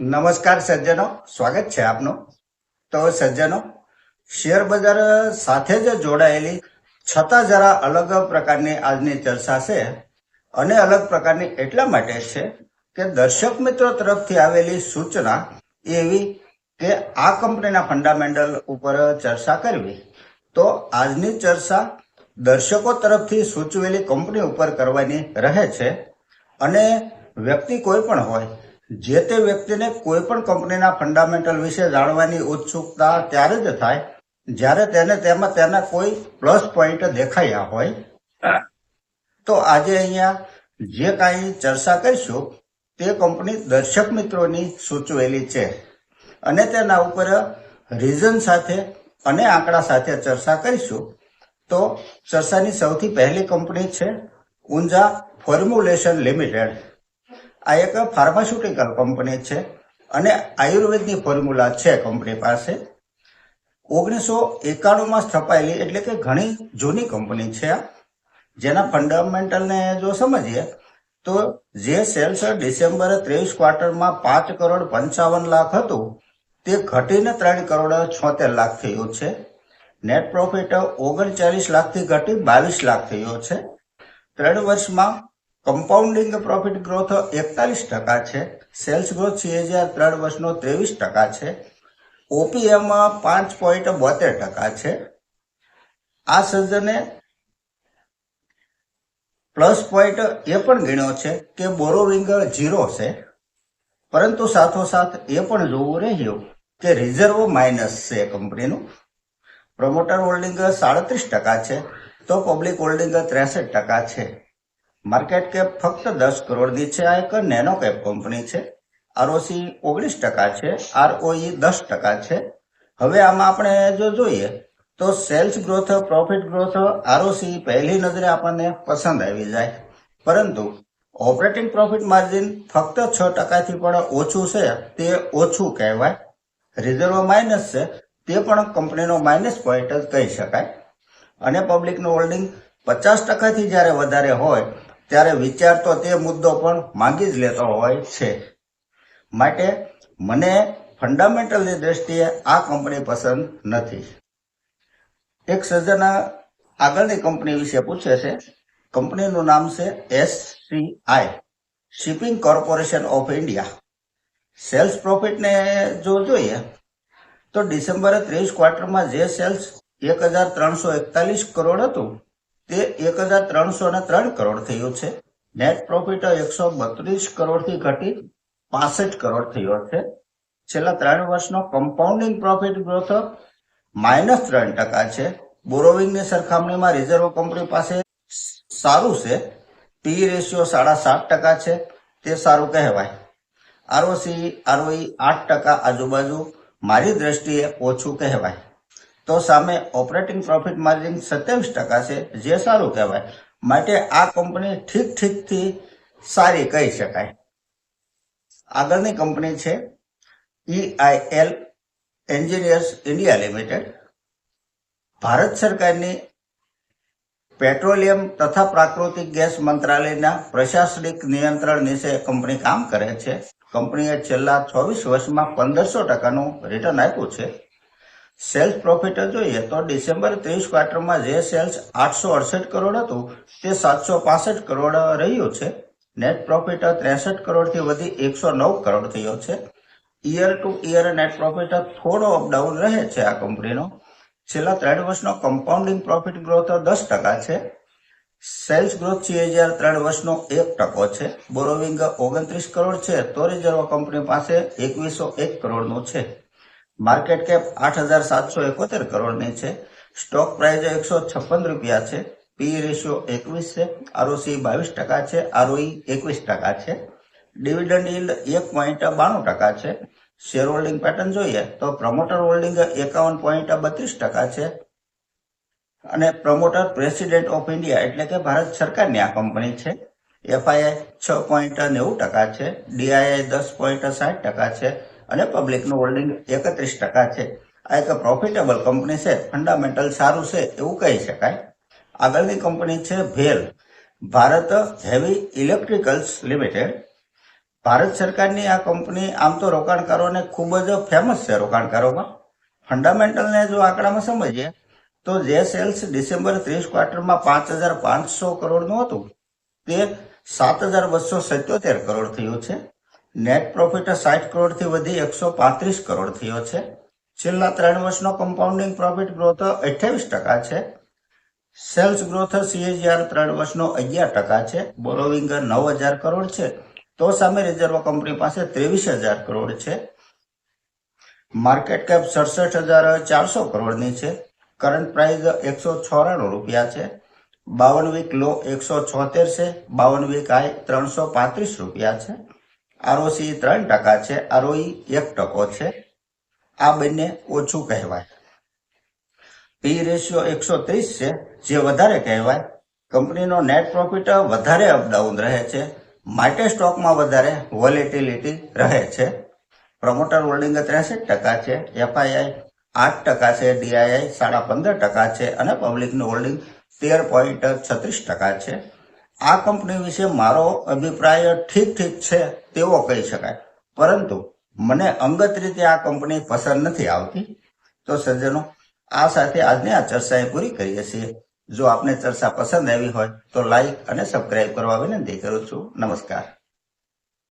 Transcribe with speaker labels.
Speaker 1: નમસ્કાર સજ્જનો, સ્વાગત છે આપનું. તો સજ્જનો, શેર બજાર સાથે જ જોડાયેલી, છતાં જરા અલગ પ્રકારની આજની ચર્ચા છે અને અલગ પ્રકારની એટલા માટે છે કે દર્શક મિત્રો તરફથી આવેલી સૂચના એવી કે આ કંપનીના ફંડામેન્ટલ ઉપર ચર્ચા કરવી. તો આજની ચર્ચા દર્શકો તરફથી સૂચવેલી કંપની ઉપર કરવાની રહે છે અને વ્યક્તિ કોઈ પણ હોય જે તે વ્યક્તિને કોઈ પણ કંપનીના ફંડામેન્ટલ વિશે જાણવાની ઉત્સુકતા ત્યારે જ થાય જ્યારે તેને તેમાં તેના કોઈ પ્લસ પોઈન્ટ દેખાયા હોય. તો આજે અહીંયા જે કાંઈ ચર્ચા કરીશું, તે કંપની દર્શક મિત્રોની સૂચવેલી છે. અને તેના ઉપર રીઝન સાથે અને આંકડા સાથે ચર્ચા કરીશું. તો ચર્ચાની સૌથી પહેલી કંપની છે ઊંઝા ફોર્મ્યુલેશન લિમિટેડ આ એક ફાર્માસ્યુટિકલ કંપની છે અને આયુર્વેદની ફોર્મ્યુલા છે કંપની પાસે. ઓગણીસો એકાણુંમાં સ્થપાયેલી એટલે કે ઘણી જૂની કંપની છે આ. જેના ફંડામેન્ટલને જો સમજીએ, તો જે સેલ્સ ડિસેમ્બર ત્રેવીસ ક્વાર્ટરમાં પાંચ કરોડ પંચાવન લાખ હતું, તે ઘટીને ત્રણ કરોડ છોતેર લાખ થયું છે. નેટ પ્રોફિટ ઓગણચાલીસ લાખથી ઘટી બાવીસ લાખ થયો છે. ત્રણ વર્ષમાં કમ્પાઉન્ડિંગ પ્રોફિટ ગ્રોથ એકતાલીસ ટકા છે સેલ્સ ગ્રોથ છે હજાર ત્રણ વર્ષનો ત્રેવીસ ટકા છે ઓપીએમ પાંચ પોઈન્ટ બોતેર ટકા છે. આ સર્જને પ્લસ પોઈન્ટ એ પણ ગણ્યો છે કે બોરોવિંગ ઝીરો છે, પરંતુ સાથોસાથ એ પણ જોવું રહ્યું કે રિઝર્વ માઇનસ છે કંપનીનું. પ્રમોટર હોલ્ડિંગ સાડત્રીસ ટકા છે, તો પબ્લિક હોલ્ડિંગ ત્રેસઠ ટકા છે. માર્કેટ કેપ ફક્ત દસ કરોડની છે, આ એક નેનો કેપ કંપની છે. આરઓસી ઓગણીસ ટકા છે, આરઓઈ દસ ટકા છે. હવે આમાં આપણે જો જોઈએ, તો sales growth, profit growth, ROC પહેલી નજરે આપણને પસંદ આવી જાય. પરંતુ ઓપરેટિંગ પ્રોફિટ માર્જિન ફક્ત છ ટકાથી પણ ઓછું છે, તે ઓછું કહેવાય. રિઝર્વ માઇનસ છે, તે પણ કંપનીનો માઇનસ પોઈન્ટ જ કહી શકાય. અને પબ્લિકનું હોલ્ડિંગ પચાસ ટકાથી જ્યારે વધારે હોય ત્યારે વિચાર તો તે મુદ્દો પણ માંગી જ લેતો હોય છે. માટે મને ફંડામેન્ટલની દ્રષ્ટિએ આ કંપની પસંદ નથી. એક સજ્જન આગળની કંપની વિશે પૂછે છે. કંપનીનું નામ છે SCI shipping corporation of India sales પ્રોફિટને જો જોઈએ, તો ડિસેમ્બર ત્રેવીસ ક્વાર્ટરમાં જે સેલ્સ એક હજાર ત્રણસો એકતાલીસ કરોડ હતું તે એક હજાર ત્રણસો ને ત્રણ કરોડ થયું છે. નેટ પ્રોફિટ એકસો બત્રીસ કરોડથી ઘટી પાસઠ કરોડ થયો છે. છેલ્લા ત્રણ વર્ષનો કમ્પાઉન્ડિંગ પ્રોફિટ ગ્રોથ માઇનસ ત્રણ ટકા છે. બોરોવિંગની સરખામણીમાં રિઝર્વ કંપની પાસે સારું છે. પી રેશિયો સાડા સાત ટકા છે. તે સારું કહેવાય. આરઓસી આરઓઈ આઠ ટકા આજુબાજુ મારી દ્રષ્ટિએ ઓછું કહેવાય. તો સામે ઓપરેટિંગ પ્રોફિટ માર્જિન સત્યાવીસ ટકા છે, જે સારું કહેવાય. માટે આ કંપની ઠીક ઠીકથી સારી કહી શકાય. આગળની કંપની છે EIL engineers India limited Bharat સરકારની પેટ્રોલિયમ તથા પ્રાકૃતિક ગેસ મંત્રાલયના પ્રશાસનિક નિયંત્રણ નીચે કંપની કામ કરે છે. કંપનીએ છેલ્લા ચોવીસ વર્ષમાં પંદરસો ટકાનું રિટર્ન આપ્યું છે. સેલ્સ પ્રોફિટ જોઈએ તો ડિસેમ્બર ત્રીસ ક્વાર્ટરમાં જે સેલ્સ આઠસો અડસઠ કરોડ હતું, તે સાતસો પાસઠ કરોડ રહ્યું છે. નેટ પ્રોફિટ ત્રેસઠ કરોડથી વધી એકસો નવ કરોડ થયો છે. Year to year net profit થોડો અપડાઉન રહે છે આ કંપનીનો છેલ્લા ત્રણ વર્ષનો કમ્પાઉન્ડિંગ પ્રોફિટ ગ્રોથ દસ ટકા છે. સેલ્સ ગ્રોથ છે હજાર ત્રણ વર્ષનો એક ટકો છે. બોરોવિંગ ઓગણત્રીસ કરોડ છે. તો રિઝર્વ કંપની પાસે એકવીસો એક કરોડનું છે. માર્કેટ કેપ આઠ હજાર સાતસો એકોતેર કરોડની છે. સ્ટોક પ્રાઇસ એકસો છપ્પન રૂપિયા છે. પી રેશિયો એકવીસ છે. આરઓસી બાવીસ ટકા છે. આરઓઈ એકવીસ ટકા છે. ડિવિડન્ડ ઇલ્ડ એક પોઈન્ટ બાણું ટકા છે. શેર હોલ્ડિંગ પેટર્ન જોઈએ તો પ્રમોટર હોલ્ડિંગ એકાવન પોઈન્ટ બત્રીસ ટકા છે. અને પ્રમોટર પ્રેસિડેન્ટ ઓફ ઇન્ડિયા એટલે કે ભારત સરકારની આ કંપની છે. એફઆઈઆઈ છ પોઈન્ટ નેવું ટકા છે. ડીઆઈઆઈ દસ પોઈન્ટ સાઠ ટકા છે. અને પબ્લિકનું હોલ્ડિંગ એકત્રીસ ટકા છે. આ એક પ્રોફિટેબલ કંપની છે. ફંડામેન્ટલ સારું છે એવું કહી શકાય. આગળની કંપની છે bhel Bharat heavy electricals limited Bharat સરકારની આ કંપની આમ તો રોકાણકારોને ખૂબ જ ફેમસ છે રોકાણકારોમાં. ફંડામેન્ટલને જો આંકડામાં સમજીએ, તો જે સેલ્સ ડિસેમ્બર ત્રીસ ક્વાર્ટરમાં પાંચ હજાર પાંચસો કરોડનું હતું, તે સાત હજાર બસો સિત્યોતેર કરોડ થયું છે. નેટ પ્રોફિટ સાઠ કરોડથી વધી એકસો પાંત્રીસ કરોડ થયો છે. છેલ્લા ત્રણ વર્ષનો કમ્પાઉન્ડિંગ પ્રોફિટ ગ્રોથ અઠ્યાવીસ ટકા છે. સેલ્સ ગ્રોથ સીએજીઆર ત્રણ વર્ષનો અગિયાર ટકા છે. બોરોવિંગ નવ હજાર કરોડ છે. તો સામે રિઝર્વ કંપની પાસે ત્રેવીસ હજાર કરોડ છે. માર્કેટ કેપ સડસઠ હજાર ચારસો કરોડની છે. કરંટ પ્રાઇસ એકસો ચોરાણું રૂપિયા છે. બાવન વીક લો એકસો છોતેર છે. બાવન વીક હાઈ ત્રણસો પાંત્રીસ રૂપિયા છે. આરઓસી ત્રણ ટકા છે, આરઓઈ એક ટકો છે. આ બંને ઓછું કહેવાય. પી રેશિયો એકસો ત્રીસ છે, જે વધારે કહેવાય. કંપનીનો નેટ પ્રોફિટ વધારે અપડાઉન રહે છે. માટે સ્ટોકમાં વધારે વોલેટિલિટી રહે છે. પ્રમોટર હોલ્ડિંગ ત્રેસઠ ટકા છે એફઆઈઆઈ આઠ ટકા છે ડીઆઈઆઈ સાડા પંદર ટકા છે અને પબ્લિકનું હોલ્ડિંગ તેર પોઈન્ટ છત્રીસ ટકા છે. આ કંપની વિશે મારો અભિપ્રાય ઠીક ઠીક છે તેવો કહી શકાય. પરંતુ મને અંગત રીતે આ કંપની પસંદ નથી આવતી. તો સજ્જનો, આ સાથે આજની આ ચર્ચા પૂરી કરીએ છીએ. જો આપને ચર્ચા પસંદ આવી હોય તો લાઈક અને સબસ્ક્રાઇબ કરવા વિનંતી કરું છું. નમસ્કાર.